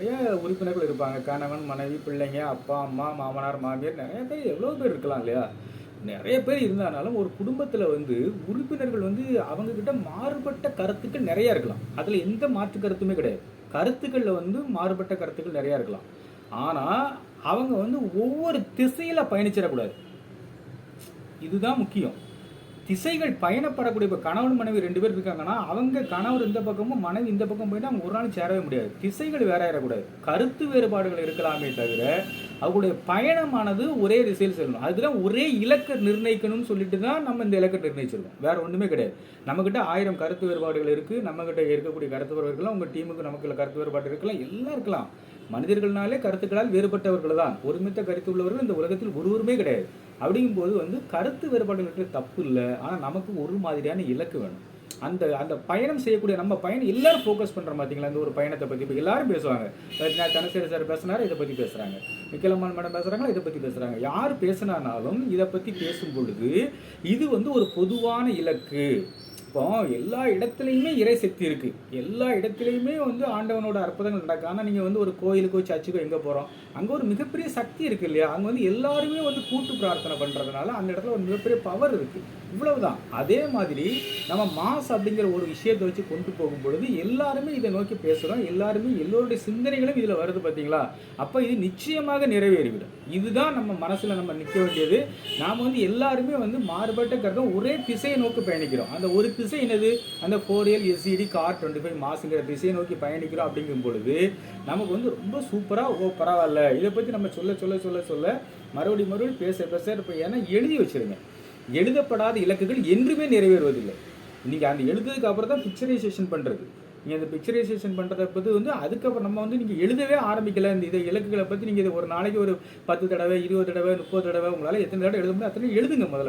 நிறைய உறுப்பினர்கள் இருப்பாங்க. கணவன் மனைவி பிள்ளைங்க அப்பா அம்மா மாமனார் மாமியார் நிறைய பேர் எவ்வளோ பேர் இருக்கலாம் இல்லையா? நிறைய பேர் இருந்தாலும் ஒரு குடும்பத்தில் வந்து உறுப்பினர்கள் வந்து அவங்கக்கிட்ட மாறுபட்ட கருத்துக்கள் நிறைய இருக்கலாம். அதில் எந்த மாற்று கருத்துமே கிடையாது. கருத்துக்களில் வந்து மாறுபட்ட கருத்துக்கள் நிறையா இருக்கலாம். ஆனால் அவங்க வந்து ஒவ்வொரு திசையில் பயணிச்சிடக்கூடாது. இதுதான் முக்கியம். திசைகள் பயணப்படக்கூடிய இப்போ கணவன் மனைவி ரெண்டு பேர் இருக்காங்கன்னா அவங்க கணவர் இந்த பக்கமும் மனைவி இந்த பக்கம் போயிட்டு அவங்க ஒரு நாள் சேரவே முடியாது. திசைகள் வேற ஏறக்கூடாது. கருத்து வேறுபாடுகள் இருக்கலாமே தவிர அவங்களுடைய பயணமானது ஒரே திசையில் செல்லணும். அதுதான் ஒரே இலக்கை நிர்ணயிக்கணும்னு சொல்லிட்டு தான் நம்ம இந்த இலக்கை நிர்ணயிச்சிருக்கோம். வேற ஒன்றுமே கிடையாது. நம்மக்கிட்ட ஆயிரம் கருத்து வேறுபாடுகள் இருக்குது நம்மக்கிட்ட இருக்கக்கூடிய கருத்து வேறுபாடுகள் உங்கள் டீமுக்கு நமக்கு கருத்து வேறுபாடு இருக்கலாம். எல்லாம் இருக்கலாம். மனிதர்கள்னாலே கருத்துக்களால் வேறுபட்டவர்கள் தான் ஒருமித்த கருத்து உள்ளவர்கள் இந்த உலகத்தில் ஒருவருமே கிடையாது. அப்படிங்கும்போது வந்து கருத்து வேறுபாடுகளுக்கு தப்பு இல்லை. ஆனால் நமக்கு ஒரு மாதிரியான இலக்கு வேணும். அந்த அந்த பயணம் செய்யக்கூடிய நம்ம பயணம் எல்லாரும் ஃபோக்கஸ் பண்ணுற பார்த்தீங்களா இந்த ஒரு பயணத்தை பற்றி இப்போ எல்லாரும் பேசுவாங்க. தனசேரி சார் பேசுனாரு இதை பற்றி பேசுகிறாங்க நிக்கலம்மான் மேடம் பேசுகிறாங்களா இதை பற்றி பேசுகிறாங்க யார் பேசினானாலும் இதை பற்றி பேசும் பொழுது இது வந்து ஒரு பொதுவான இலக்கு. இப்போ எல்லா இடத்துலையுமே இறை சக்தி இருக்குது எல்லா இடத்துலையுமே வந்து ஆண்டவனோட அற்புதங்கள் நடக்கும் ஆனால் நீங்கள் வந்து ஒரு கோயிலுக்கோ சர்ச்சுக்கோ எங்கே போகிறோம் அங்கே ஒரு மிகப்பெரிய சக்தி இருக்குது இல்லையா? அங்கே வந்து எல்லாருமே வந்து கூட்டு பிரார்த்தனை பண்ணுறதுனால அந்த இடத்துல ஒரு மிகப்பெரிய பவர் இருக்குது இவ்வளவுதான். அதே மாதிரி நம்ம மாஸ் அப்படிங்கிற ஒரு விஷயத்தை வச்சு கொண்டு போகும் பொழுது எல்லாருமே இதை நோக்கி பேசுகிறோம் எல்லாருமே எல்லோருடைய சிந்தனைகளும் இதில் வருது பார்த்தீங்களா அப்போ இது நிச்சயமாக நிறைவேறிவிடும். இதுதான் நம்ம மனசில் நம்ம நிற்க வேண்டியது. நாம் வந்து எல்லாருமே வந்து மாறுபட்ட கருத்தை ஒரே திசையை நோக்கி பயணிக்கிறோம். அந்த ஒரு திசை என்னது? அந்த four L SCD car twenty five மாசுங்கிற திசையை நோக்கி பயணிக்கிறோம் அப்படிங்கும் பொழுது நமக்கு வந்து ரொம்ப சூப்பராக ஓ பரவாயில்ல. இதை பற்றி நம்ம சொல்ல சொல்ல சொல்ல சொல்ல மறுபடி மறுபடி பேச பேச இப்போ ஏன்னா எழுதி வச்சிருங்க. எழுதப்படாத இலக்குகள் என்றுமே நிறைவேறுவதில்லை. நீங்கள் அந்த எழுதுறதுக்கு அப்புறம் தான் பிக்சரைசேஷன் பண்ணுறது நீங்கள் அந்த பிக்சரைசேஷன் பண்ணுறத பற்றி வந்து அதுக்கப்புறம் நம்ம வந்து நீங்கள் எழுதவே ஆரம்பிக்கல. இந்த இதை இலக்குகளை பற்றி நீங்கள் இது ஒரு நாளைக்கு ஒரு பத்து தடவை இருபது தடவை முப்பது தடவை உங்களால் எத்தனை தடவை எழுத முடியும் அத்தனை எழுதுங்க முதல்ல.